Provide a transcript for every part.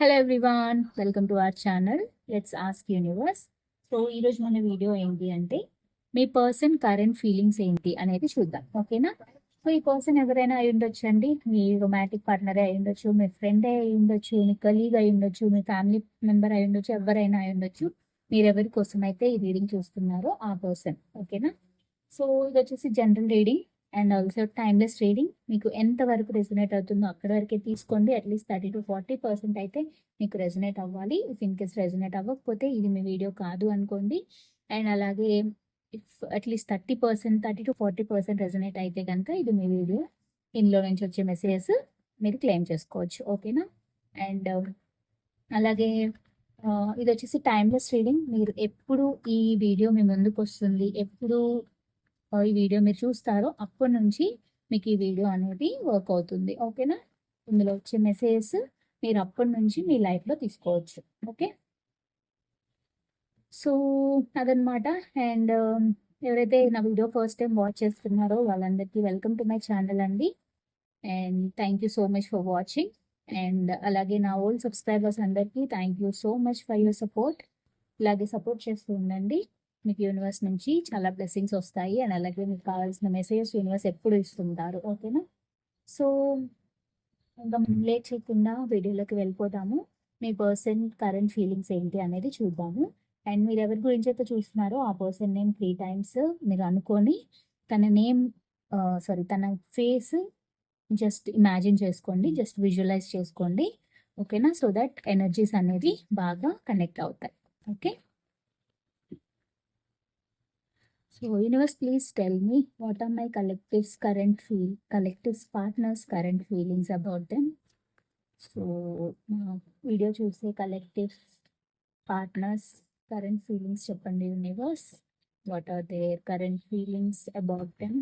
Hello everyone welcome to our channel let's ask universe so ఈరోజు మన video ఏంటి అంటే మీ పర్సన్ కరెంట్ ఫీలింగ్స్ ఏంటి అనేది చూద్దాం. ఓకేనా సో ఈ పర్సన్ ఎవరైనా అయి ఉండొచ్చు అండి? మీ రొమాంటిక్ పార్ట్నర్ అయి ఉండొచ్చు మీ ఫ్రెండ్ అయి ఉండొచ్చు మీ కలీగ్ అయి ఉండొచ్చు మీ ఫ్యామిలీ మెంబర్ అయి ఉండొచ్చు ఎవరైనా అయి ఉండొచ్చు మీరు ఎవరి కోసం అయితే ఈ రీడింగ్ చూస్తున్నారో ఆ పర్సన్ ఓకేనా సో ఇది వచ్చేసి general reading and also timeless reading మీకు ఎంత వరకు రెసినేట్ అవుతుందో అక్కడ వరకే తీసుకోండి. At least thirty to forty percent అయితే మీకు రెసినేట్ అవ్వాలి. ఇఫ్ ఇన్ కేస్ రెసినేట్ అవ్వకపోతే ఇది మీ వీడియో కాదు అనుకోండి. అండ్ అలాగే if at least thirty percent thirty to forty percent resonate అయితే కనుక ఇది మీ వీడియో ఇందులో నుంచి వచ్చే మెసేజెస్ మీరు క్లెయిమ్ చేసుకోవచ్చు. ఓకేనా అండ్ um, అలాగే uh, ఇది వచ్చేసి టైమ్లెస్ రీడింగ్. మీరు ఎప్పుడు ఈ వీడియో మీ ముందుకు వస్తుంది ఎప్పుడు ఈ వీడియో మీరు చూస్తారో అప్పటి నుంచి మీకు ఈ వీడియో అనేది వర్క్ అవుతుంది. ఓకేనా? ఇందులో వచ్చే మెసేజెస్ మీరు అప్పటి నుంచి మీ లైఫ్లో తీసుకోవచ్చు. ఓకే? సో అదనమాట అండ్ um, ఎవరైతే నా వీడియో ఫస్ట్ టైం వాచ్ చేస్తున్నారో వాళ్ళందరికీ వెల్కమ్ టు మై ఛానల్ అండి. And thank you so much for watching. And అలాగే నా ఓల్డ్ సబ్స్క్రైబర్స్ అందరికీ thank you so much for your support. ఇలాగే సపోర్ట్ చేస్తూ ఉండండి. మీకు యూనివర్స్ నుంచి చాలా బ్లెస్సింగ్స్ వస్తాయి. అండ్ అలాగే మీకు కావాల్సిన మెసేజెస్ యూనివర్స్ ఎప్పుడు ఇస్తుంటారు. ఓకేనా సో ఇంకా లేట్ చేయకుండా వీడియోలోకి వెళ్ళిపోదాము. మీ పర్సన్ కరెంట్ ఫీలింగ్స్ ఏంటి అనేది చూద్దాము. అండ్ మీరు ఎవరి గురించి అయితే చూస్తున్నారో ఆ పర్సన్ నేమ్ త్రీ టైమ్స్ మీరు అనుకొని తన నేమ్ సారీ తన ఫేస్ జస్ట్ ఇమాజిన్ చేసుకోండి. జస్ట్ విజువలైజ్ చేసుకోండి. ఓకేనా సో దట్ ఎనర్జీస్ అనేది బాగా కనెక్ట్ అవుతాయి. Okay So, universe, please tell me what are my collective's current feel, collective's partners' current feelings about them. So, video చూసే collective partners current feelings చెప్పండి universe what are their current feelings about them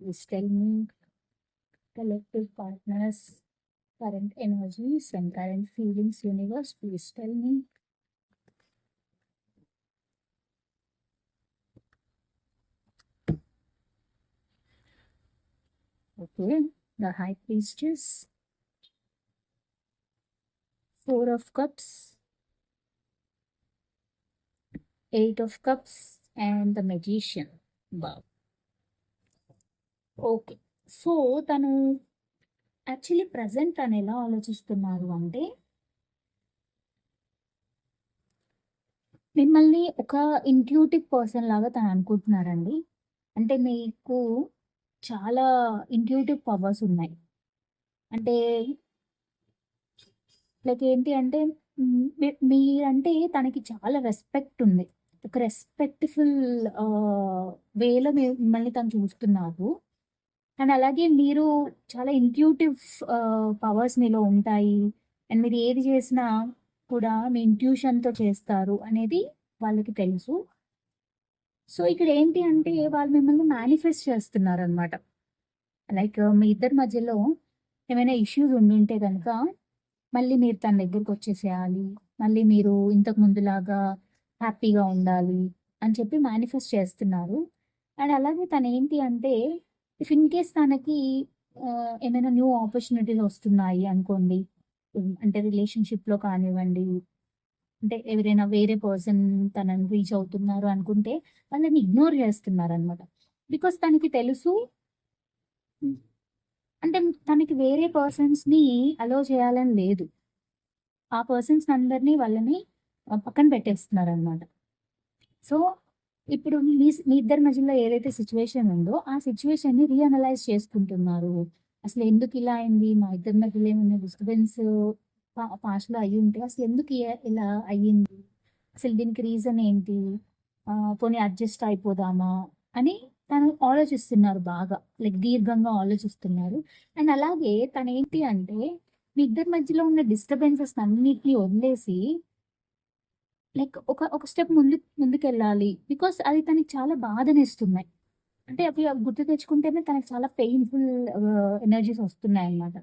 please tell me collective partners current energies and current feelings universe please tell me Okay, the High Priestess, Four of Cups, Eight of Cups, and the Magician. Wow. Okay so తను actually present తను ఎలా ఆలోచిస్తున్నారు అంటే మిమ్మల్ని ఒక intuitive person లాగా తను అనుకుంటున్నారండి అంటే మీకు చాలా ఇంట్యూటివ్ పవర్స్ ఉన్నాయి. అంటే లైక్ ఏంటి అంటే మీరంటే తనకి చాలా రెస్పెక్ట్ ఉంది. ఒక రెస్పెక్ట్ఫుల్ వేలో మిమ్మల్ని తను చూస్తున్నారు అండ్ అలాగే మీరు చాలా ఇంట్యూటివ్ పవర్స్ మీలో ఉంటాయి. అండ్ మీరు ఏది చేసినా కూడా మీ ఇంట్యూషన్తో చేస్తారు అనేది వాళ్ళకి తెలుసు. సో ఇక్కడ ఏంటి అంటే వాళ్ళు మిమ్మల్ని మేనిఫెస్ట్ చేస్తున్నారు అనమాట లైక్ మీ ఇద్దరి మధ్యలో ఏమైనా ఇష్యూస్ ఉండింటే కనుక మళ్ళీ మీరు తన దగ్గరికి వచ్చేసేయాలి మళ్ళీ మీరు ఇంతకు ముందులాగా హ్యాపీగా ఉండాలి అని చెప్పి మేనిఫెస్ట్ చేస్తున్నారు. అండ్ అలాగే తను ఏంటి అంటే ఇఫ్ ఇన్ కేస్ తనకి ఏమైనా న్యూ ఆపర్చునిటీస్ వస్తున్నాయి అనుకోండి అంటే రిలేషన్షిప్లో కానివ్వండి అంటే ఎవరైనా వేరే పర్సన్ తనని రీచ్ అవుతున్నారు అనుకుంటే వాళ్ళని ఇగ్నోర్ చేస్తున్నారు అనమాట బికాస్ తనకి తెలుసు. ఉమ్, అంటే తనకి వేరే పర్సన్స్ని అలో చేయాలని లేదు. ఆ పర్సన్స్ అందరినీ వాళ్ళని పక్కన పెట్టేస్తున్నారు అనమాట సో ఇప్పుడు మీ మీ ఇద్దరి మధ్యలో ఏదైతే సిచ్యువేషన్ ఉందో ఆ సిచ్యువేషన్ని రీఅనలైజ్ చేసుకుంటున్నారు. అసలు ఎందుకు ఇలా అయింది? మా ఇద్దరి మధ్యలో ఏమైనా డిస్టర్బెన్స్ పాస్ట్లో అయ్యి ఉంటే అసలు ఎందుకు ఇలా అయ్యింది? అసలు దీనికి రీజన్ ఏంటి? పోనీ అడ్జస్ట్ అయిపోదామా? అని తను ఆలోచిస్తున్నారు బాగా. లైక్ దీర్ఘంగా ఆలోచిస్తున్నారు. అండ్ అలాగే తను ఏంటి అంటే మీ ఇద్దరి మధ్యలో ఉన్న డిస్టర్బెన్సెస్ అన్నిటిని వదిలేసి లైక్ ఒక ఒక స్టెప్ ముందు ముందుకెళ్ళాలి. బికాస్ అది తనకి చాలా బాధనిస్తున్నాయి అంటే అవి అవి గుర్తు తెచ్చుకుంటేనే తనకి చాలా పెయిన్ఫుల్ ఎనర్జీస్ వస్తున్నాయి అన్నమాట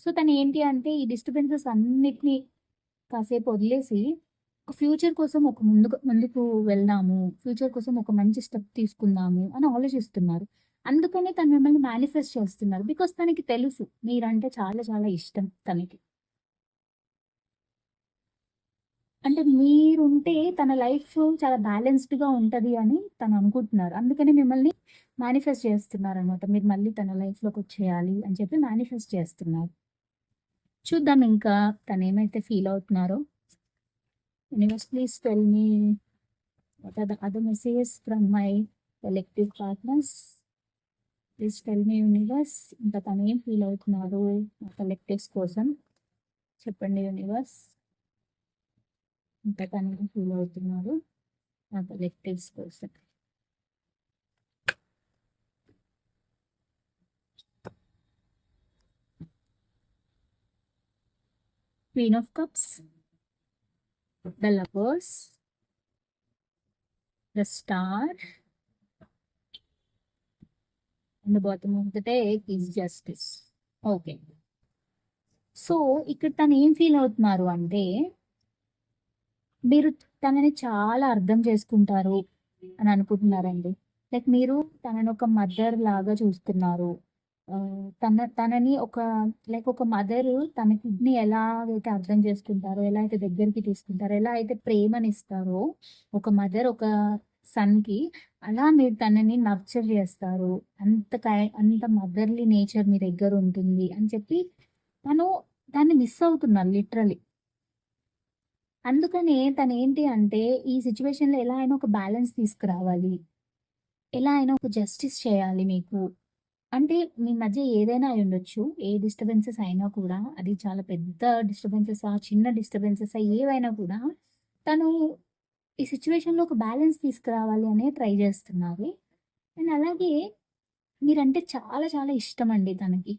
సో తను ఏంటి అంటే ఈ డిస్టర్బెన్సెస్ అన్నిటినీ కాసేపు వదిలేసి ఒక ఫ్యూచర్ కోసం ఒక ముందుకు ముందుకు వెళ్దాము ఫ్యూచర్ కోసం ఒక మంచి స్టెప్ తీసుకుందాము అని ఆలోచిస్తున్నారు అందుకనే తను మిమ్మల్ని మేనిఫెస్ట్ చేస్తున్నారు బికాస్ తనకి తెలుసు మీరంటే చాలా చాలా ఇష్టం తనకి అంటే మీరుంటే తన లైఫ్ చాలా బ్యాలెన్స్డ్‌గా ఉంటుంది అని తను అనుకుంటున్నారు. అందుకని మిమ్మల్ని మేనిఫెస్ట్ చేస్తున్నారనమాట. మీరు మళ్ళీ తన లైఫ్లోకి వచ్చేయాలి అని చెప్పి మేనిఫెస్ట్ చేస్తున్నారు. చూద్దాం ఇంకా తనేమైతే ఫీల్ అవుతున్నారో. Universe please tell me what are the other messages from my collective partners. Please tell me universe ఇంకా తనేం ఫీల్ అవుతున్నారు కలెక్టివ్స్ కోసం. చెప్పండి యూనివర్స్. ఇంకా తను ఫీల్ అవుతున్నారు నా కలెక్టివ్స్ కోసం. Queen of Cups, the Lovers, the Star, and the bottom of the deck is Justice. Okay. So, ఇక్కడ తను ఏం ఫీల్ అవుతున్నారు అంటే మీరు తనని చాలా అర్థం చేసుకుంటారు అని అనుకుంటున్నారండి. లైక్ మీరు తనని ఒక మదర్ లాగా చూస్తున్నారు. తన తనని ఒక లైక్ ఒక మదర్ తన కిడ్‌ని ఎలాగైతే అర్థం చేసుకుంటారో, ఎలా అయితే దగ్గరికి తీసుకుంటారో, ఎలా అయితే ప్రేమనిస్తారో ఒక మదర్ ఒక సన్‌కి అలా మీరు తనని నర్చర్ చేస్తారు. అంత కై అంత మదర్‌లీ నేచర్ మీ దగ్గర ఉంటుంది అని చెప్పి తను దాన్ని మిస్ అవుతున్నారు లిటరలీ అందుకనే తను ఏంటి అంటే ఈ సిచ్యువేషన్లో ఎలా అయినా ఒక బ్యాలెన్స్ తీసుకురావాలి. ఎలా అయినా ఒక జస్టిస్ చేయాలి మీకు. అంటే మీ మధ్య ఏదైనా అయి ఉండొచ్చు ఏ డిస్టర్బెన్సెస్ అయినా కూడా అది చాలా పెద్ద డిస్టర్బెన్సెసా, చిన్న డిస్టర్బెన్సెస్ ఏవైనా కూడా తను ఈ సిచ్యువేషన్లో ఒక బ్యాలెన్స్ తీసుకురావాలి అనే ట్రై చేస్తున్నారు. అండ్ అలాగే మీరంటే చాలా చాలా ఇష్టం అండి తనకి.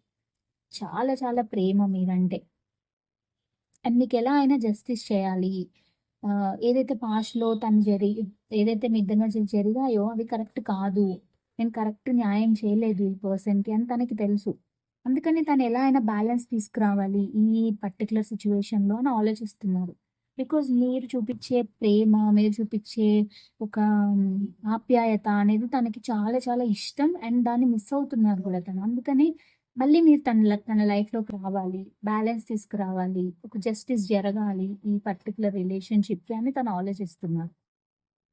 చాలా చాలా ప్రేమ మీరంటే. అండ్ మీకు ఎలా అయినా జస్టిస్ చేయాలి. ఏదైతే పాస్ట్‌లో తను జరిగి ఏదైతే మీ ఇద్దరి మధ్య జరిగాయో అవి కరెక్ట్ కాదు. నేను కరెక్ట్ న్యాయం చేయలేదు ఈ పర్సన్‌కి అని తనకి తెలుసు. అందుకని తను ఎలా అయినా బ్యాలెన్స్ తీసుకురావాలి ఈ పర్టికులర్ సిచ్యువేషన్లో అని ఆలోచిస్తున్నారు. బికాజ్ మీరు చూపించే ప్రేమ, మీరు చూపించే ఒక ఆప్యాయత అనేది తనకి చాలా చాలా ఇష్టం. అండ్ దాన్ని మిస్ అవుతున్నారు కూడా తను. అందుకని మళ్ళీ మీరు తన తన లైఫ్‌లోకి రావాలి. బ్యాలెన్స్ తీసుకురావాలి. ఒక జస్టిస్ జరగాలి ఈ పర్టికులర్ రిలేషన్‌షిప్‌కి అని తను ఆలోచిస్తున్నారు.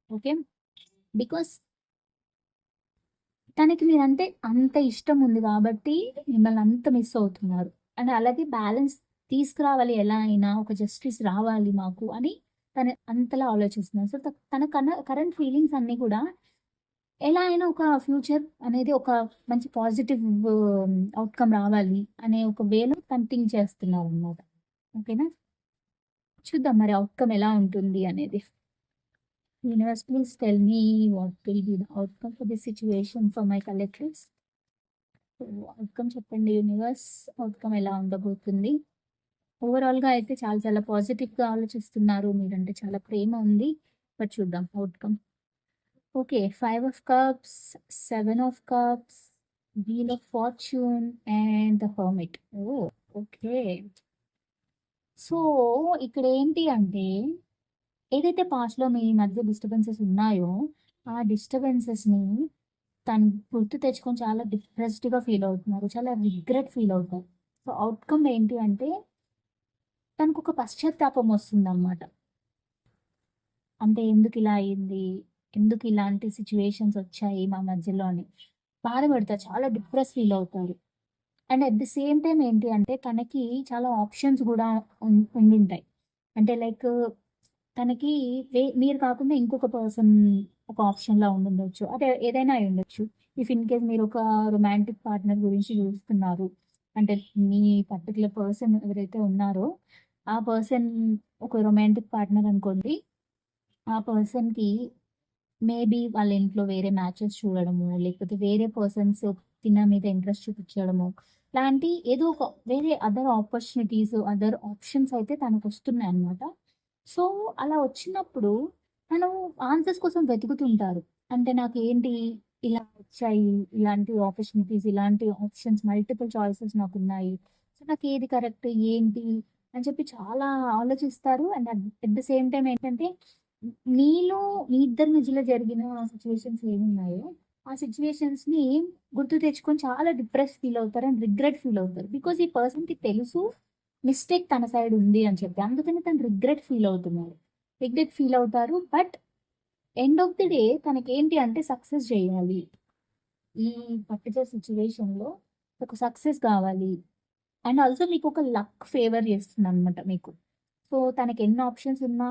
ఓకే. బికాస్ తనకి మీరంటే అంత ఇష్టం ఉంది కాబట్టి మిమ్మల్ని అంత మిస్ అవుతున్నారు. అండ్ అలాగే బ్యాలెన్స్ తీసుకురావాలి ఎలా అయినా ఒక జస్టిస్ రావాలి మాకు అని తను అంతలా ఆలోచిస్తున్నారు. సో, త తన కన కరెంట్ ఫీలింగ్స్ అన్నీ కూడా ఎలా అయినా ఒక ఫ్యూచర్ అనేది ఒక మంచి పాజిటివ్ అవుట్‌కమ్ um, రావాలి అనే ఒక వేలో తను థింక్ చేస్తున్నారనమాట. ఓకేనా? చూద్దాం మరి అవుట్‌కమ్ ఎలా ఉంటుంది అనేది. Universe please tell me what will be the outcome for this situation for my collectives. Outcome చెప్పండి యూనివర్స్. అవుట్‌కమ్ ఎలా ఉండబోతుంది? ఓవరాల్‌గా అయితే చాలా చాలా పాజిటివ్‌గా ఆలోచిస్తున్నారు. మీరంటే చాలా ప్రేమ ఉంది. బట్ చూద్దాం outcome. Okay. Five of cups, seven of cups, wheel of fortune and the hermit oh okay. So, ఇక్కడ ఏంటి అంటే ఏదైతే పాస్ట్‌లో మీ మధ్య డిస్టర్బెన్సెస్ ఉన్నాయో, ఆ డిస్టర్బెన్సెస్‌ని తను గుర్తు తెచ్చుకొని చాలా డిప్రెస్డ్‌గా ఫీల్ అవుతున్నారు. చాలా రిగ్రెట్ ఫీల్ అవుతారు. సో, అవుట్‌కమ్ ఏంటి అంటే తనకొక పశ్చాత్తాపం వస్తుందనమాట. అంటే ఎందుకు ఇలా అయింది? ఎందుకు ఇలాంటి సిచ్యువేషన్స్ వచ్చాయి మా మధ్యలో అని బాధపడతారు. చాలా డిప్రెస్ ఫీల్ అవుతారు. And at the same time ఏంటి అంటే తనకి చాలా ఆప్షన్స్ కూడా ఉం ఉండుంటాయి. అంటే లైక్ తనకి వే మీరు కాకుండా ఇంకొక పర్సన్ ఒక ఆప్షన్‌లా ఉండొచ్చు అదే ఏదైనా అయ్యుండొచ్చు. ఇఫ్ ఇన్ కేస్ మీరు ఒక రొమాంటిక్ పార్ట్నర్ గురించి చూస్తున్నారు. అంటే మీ పర్టికులర్ పర్సన్ ఎవరైతే ఉన్నారో, ఆ పర్సన్ ఒక రొమాంటిక్ పార్ట్నర్ అనుకోండి. ఆ పర్సన్‌కి మేబీ వాళ్ళ ఇంట్లో వేరే మ్యాచెస్ చూడడము, లేకపోతే వేరే పర్సన్స్ తిన మీద ఇంట్రెస్ట్ చూపించడము లాంటి ఏదో ఒక వేరే అదర్ ఆపర్చునిటీస్, అదర్ ఆప్షన్స్ అయితే తనకు వస్తున్నాయి అనమాట సో, అలా వచ్చినప్పుడు తను ఆన్సర్స్ కోసం వెతుకుతుంటారు. అంటే నాకు ఏంటి ఇలా వచ్చాయి, ఇలాంటి ఆపర్చునిటీస్, ఇలాంటి ఆప్షన్స్ మల్టిపుల్ చాయిసెస్ నాకు ఉన్నాయి సో, నాకు ఏది కరెక్ట్, ఏంటి అని చెప్పి చాలా ఆలోచిస్తారు. And at the same time ఏంటంటే నీలో మీ ఇద్దరి మధ్యలో జరిగిన సిచ్యువేషన్స్ ఏమున్నాయో, ఆ సిట్యుయేషన్స్‌ని గుర్తు తెచ్చుకొని చాలా డిప్రెస్ ఫీల్ అవుతారు. అండ్ రిగ్రెట్ ఫీల్ అవుతారు. బికాజ్ ఈ పర్సన్‌కి తెలుసు మిస్టేక్ తన సైడ్ ఉంది అని చెప్పి. అందుకని తను రిగ్రెట్ ఫీల్ అవుతున్నాడు రిగ్రెట్ ఫీల్ అవుతారు but end of the day తనకి ఏంటి అంటే సక్సెస్ చేయాలి. ఈ పర్టికులర్ సిచ్యువేషన్లో ఒక సక్సెస్ కావాలి. అండ్ ఆల్సో మీకు ఒక లక్ ఫేవర్ చేస్తుంది అనమాట మీకు. సో తనకి ఎన్ని ఆప్షన్స్ ఉన్నా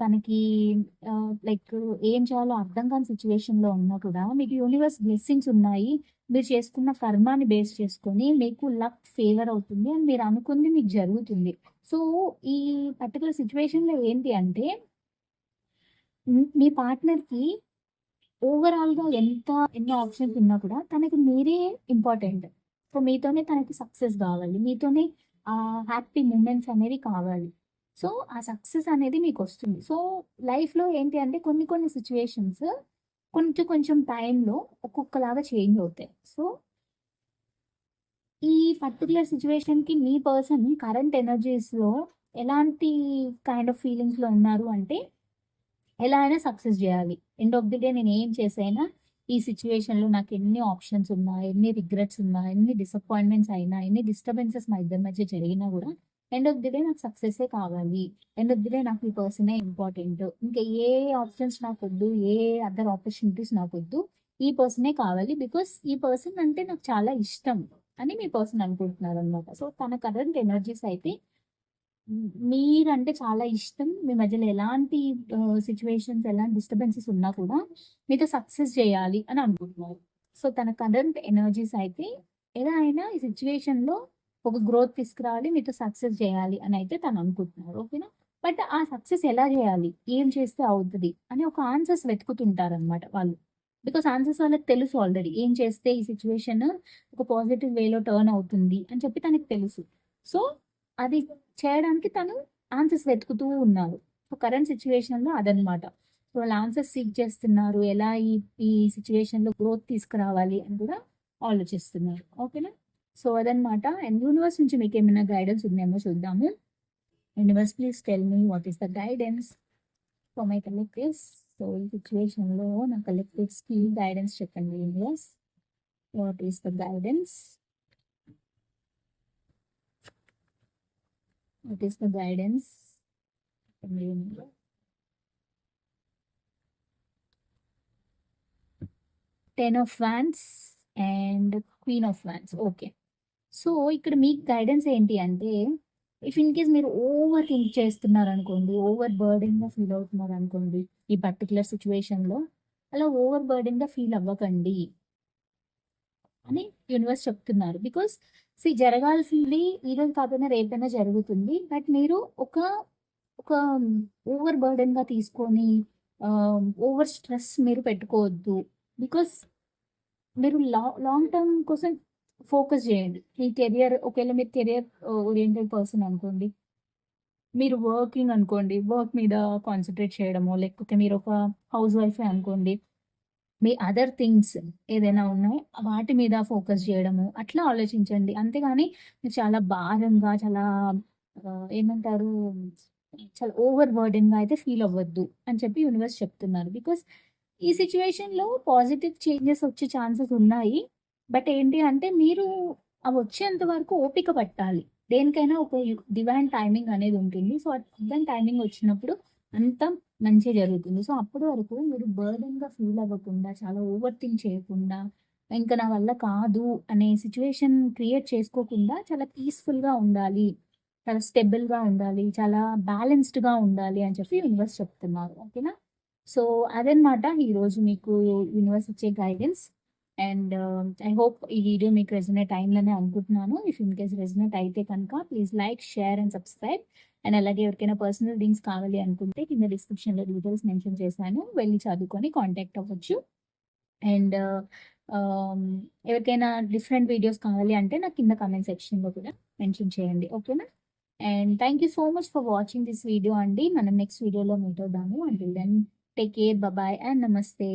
తనకి లైక్ ఏం చేయాలో అర్థం కాని సిచ్యువేషన్లో ఉన్నా కూడా మీకు యూనివర్స్ బ్లెస్సింగ్స్ ఉన్నాయి. మీరు చేసుకున్న కర్మాన్ని బేస్ చేసుకొని మీకు లక్ ఫేవర్ అవుతుంది అని మీరు అనుకుంది మీకు జరుగుతుంది. సో ఈ పర్టికులర్ సిచ్యువేషన్లో ఏంటి అంటే మీ పార్ట్నర్కి ఓవరాల్గా ఎంత ఎన్నో ఆప్షన్స్ ఉన్నా కూడా తనకి మీరే ఇంపార్టెంట్ సో మీతోనే తనకి సక్సెస్ కావాలి. మీతోనే హ్యాపీ మూమెంట్స్ అనేవి కావాలి. సో ఆ సక్సెస్ అనేది మీకు వస్తుంది సో లైఫ్లో ఏంటి అంటే కొన్ని కొన్ని సిచ్యువేషన్స్ కొంచెం కొంచెం టైంలో ఒక్కొక్కలాగా చేంజ్ అవుతాయి. సో ఈ పర్టికులర్ సిచ్యువేషన్కి మీ పర్సన్ కరెంట్ ఎనర్జీస్లో ఎలాంటి కైండ్ ఆఫ్ ఫీలింగ్స్లో ఉన్నారు అంటే ఎలా అయినా సక్సెస్ చేయాలి. ఎండ్ ఆఫ్ ది డే నేను ఏం చేసైనా ఈ సిచ్యువేషన్లో నాకు ఎన్ని ఆప్షన్స్ ఉన్నా ఎన్ని రిగ్రెట్స్ ఉన్నా ఎన్ని డిసప్పాయింట్మెంట్స్ అయినా ఎన్ని డిస్టర్బెన్సెస్ మా ఇద్దరి మధ్య జరిగినా కూడా ఎండ్ ఆఫ్ ది డే నాకు సక్సెసే కావాలి. ఎండ్ ఆఫ్ ది డే నాకు ఈ పర్సనే ఇంపార్టెంట్ ఇంకా ఏ ఆప్షన్స్ నాకు వద్దు ఏ అదర్ ఆపర్చునిటీస్ నాకు వద్దు ఈ పర్సనే కావాలి. బికాస్ ఈ పర్సన్ అంటే నాకు చాలా ఇష్టం అని మీ పర్సన్ అనుకుంటున్నారు అనమాట సో తన కరెంట్ ఎనర్జీస్ అయితే మీరంటే చాలా ఇష్టం. మీ మధ్యలో ఎలాంటి సిచ్యువేషన్స్ ఎలాంటి డిస్టర్బెన్సెస్ ఉన్నా కూడా మీతో సక్సెస్ చేయాలి అని అనుకుంటున్నారు. సో తన కరెంట్ ఎనర్జీస్ అయితే ఎలా అయినా ఈ సిచ్యువేషన్లో ఒక గ్రోత్ తీసుకురావాలి మీతో సక్సెస్ చేయాలి అని అయితే తను అనుకుంటున్నారు ఓకేనా బట్ ఆ సక్సెస్ ఎలా చేయాలి? ఏం చేస్తే అవుతుంది? అని ఒక ఆన్సర్స్ వెతుకుతుంటారు అనమాట వాళ్ళు. బికాస్ ఆన్సర్స్ వాళ్ళకి తెలుసు ఆల్రెడీ ఏం చేస్తే ఈ సిచ్యువేషన్ ఒక పాజిటివ్ వేలో టర్న్ అవుతుంది అని చెప్పి తనకి తెలుసు. సో అది చేయడానికి తను ఆన్సర్స్ వెతుకుతూ ఉన్నారు. సో కరెంట్ సిచ్యువేషన్లో అదనమాట సో వాళ్ళు ఆన్సర్స్ సీక్ చేస్తున్నారు. ఎలా ఈ ఈ సిచ్యువేషన్లో గ్రోత్ తీసుకురావాలి అని కూడా ఆలోచిస్తున్నారు. ఓకేనా సో అదనమాట అండ్ యూనివర్స్ నుంచి మీకు ఏమైనా గైడెన్స్ ఉందేమో చూద్దాము. Universe please tell me what is the guidance for my collectives so ఈ సిచ్యువేషన్లో నా కలెక్టివ్స్కి గైడెన్స్ చెప్పండి universe what is the guidance what is the guidance చెప్పండి universe. Ten of wands and queen of wands okay so ఇక్కడ మీకు guidance ఏంటి అంటే ఇఫ్ ఇన్ కేస్ మీరు ఓవర్ థింక్ చేస్తున్నారు అనుకోండి ఓవర్ బర్డెన్గా ఫీల్ అవుతున్నారు అనుకోండి ఈ పర్టికులర్ సిచ్యువేషన్లో అలా ఓవర్ బర్డెన్గా ఫీల్ అవ్వకండి అని యూనివర్స్ చెప్తున్నారు. బికాస్ సి జరగాల్సింది ఈరోజు కాకపోయినా రేపైనా జరుగుతుంది బట్ మీరు ఒక ఒక ఓవర్ బర్డెన్గా తీసుకొని ఓవర్ స్ట్రెస్ మీరు పెట్టుకోవద్దు. బికాస్ మీరు లా లాంగ్ టర్మ్ కోసం ఫోకస్ చేయండి. మీ కెరియర్ ఒకవేళ మీరు కెరియర్ ఓరియంటెడ్ పర్సన్ అనుకోండి మీరు వర్కింగ్ అనుకోండి వర్క్ మీద కాన్సన్ట్రేట్ చేయడము లేకపోతే మీరు ఒక హౌస్ వైఫ్ అనుకోండి మీ అదర్ థింగ్స్ ఏదైనా ఉన్నాయి వాటి మీద ఫోకస్ చేయడము అట్లా ఆలోచించండి. అంతేగాని మీరు చాలా భారంగా చాలా ఏమంటారు చాలా ఓవర్ బర్డెన్గా అయితే ఫీల్ అవ్వద్దు అని చెప్పి యూనివర్స్ చెప్తున్నారు. బికాస్ ఈ సిచ్యువేషన్లో పాజిటివ్ చేంజెస్ వచ్చే ఛాన్సెస్ ఉన్నాయి. బట్ ఏంటి అంటే మీరు అవి వచ్చేంత వరకు ఓపిక పట్టాలి. దేనికైనా ఒక డివైన్ టైమింగ్ అనేది ఉంటుంది. సో డివైన్ టైమింగ్ వచ్చినప్పుడు అంతా మంచిగా జరుగుతుంది. సో అప్పటి వరకు మీరు బర్డెన్గా ఫీల్ అవ్వకుండా చాలా ఓవర్ థింక్ చేయకుండా ఇంకా నా వల్ల కాదు అనే సిచ్యువేషన్ క్రియేట్ చేసుకోకుండా చాలా పీస్ఫుల్గా ఉండాలి. చాలా స్టెబుల్గా ఉండాలి. చాలా బ్యాలెన్స్డ్గా ఉండాలి అని చెప్పి యూనివర్స్ చెప్తున్నారు. ఓకేనా? సో అదనమాట ఈరోజు మీకు యూనివర్స్ ఇచ్చే గైడెన్స్ అండ్ ఐ హోప్ ఈ వీడియో మీకు రెజినేట్ అయిందని అనుకుంటున్నాను. ఇఫ్ ఇన్ కేస్ రెజినేట్ అయితే కనుక please like share and subscribe and అలాగే ఎవరికైనా పర్సనల్ లింక్స్ కావాలి అనుకుంటే కింద డిస్క్రిప్షన్లో డీటెయిల్స్ మెన్షన్ చేశాను. వెళ్ళి చదువుకొని కాంటాక్ట్ అవ్వచ్చు. అండ్ uh, um, ఎవరికైనా డిఫరెంట్ వీడియోస్ కావాలి అంటే నాకు కింద కమెంట్ సెక్షన్లో కూడా మెన్షన్ చేయండి. ఓకేనా and thank you so much for watching this video అండి. మనం నెక్స్ట్ వీడియోలో మీట్ అవుదాము. And then take care bye and నమస్తే